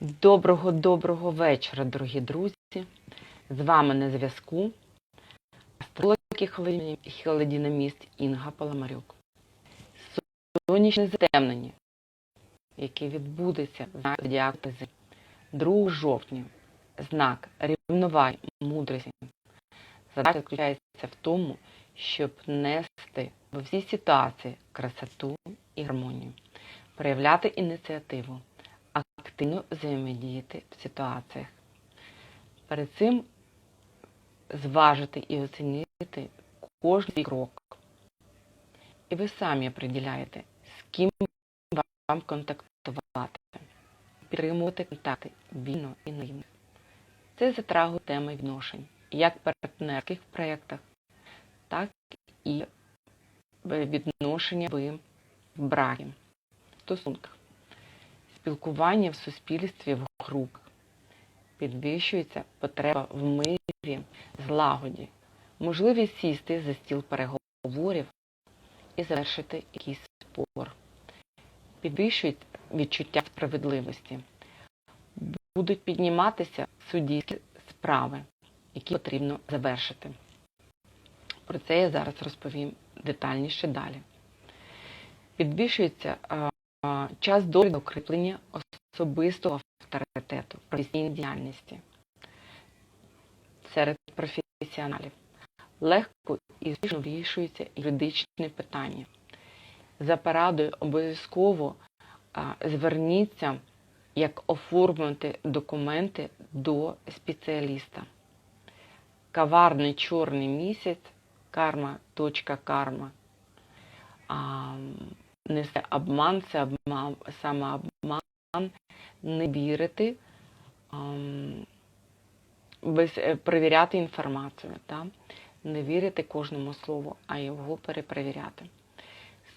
Доброго доброго вечора, дорогі друзі. З вами на зв'язку астролог і холодні- Інга Паламарюк. Сонячне затемнення, яке відбудеться в знаку 2 жовтня, знак рівноваги, мудрості. Задача заключається в тому, щоб нести во всі ситуації красоту і гармонію, проявляти ініціативу активно взаємодіяти в ситуаціях. Перед цим зважити і оцінити кожен крок. І ви самі определяєте, з ким вам контактувати, підтримувати контакти вільно і наївно. Це затрагує теми відношень, як партнерських проєктах, так і відношення в бракі, в стосунках спілкування в суспільстві в групах. Підвищується потреба в мирі, злагоді, можливість сісти за стіл переговорів і завершити якийсь спор. Підвищується відчуття справедливості. Будуть підніматися суддівські справи, які потрібно завершити. Про це я зараз розповім детальніше далі. Підвищується а, а, час на укріплення особистого авторитету в професійній діяльності серед професіоналів. Легко і успішно вирішується юридичне питання. За порадою обов'язково зверніться, як оформити документи до спеціаліста. Каварний чорний місяць, карма.карма. А, несе обман, це обман, самообман, не вірити, ам, без, е, перевіряти інформацію, та? не вірити кожному слову, а його перепровіряти.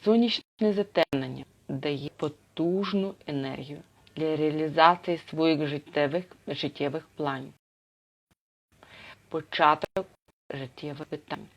Сонячне затемнення дає потужну енергію для реалізації своїх життєвих, життєвих планів. Початок життєвих питань.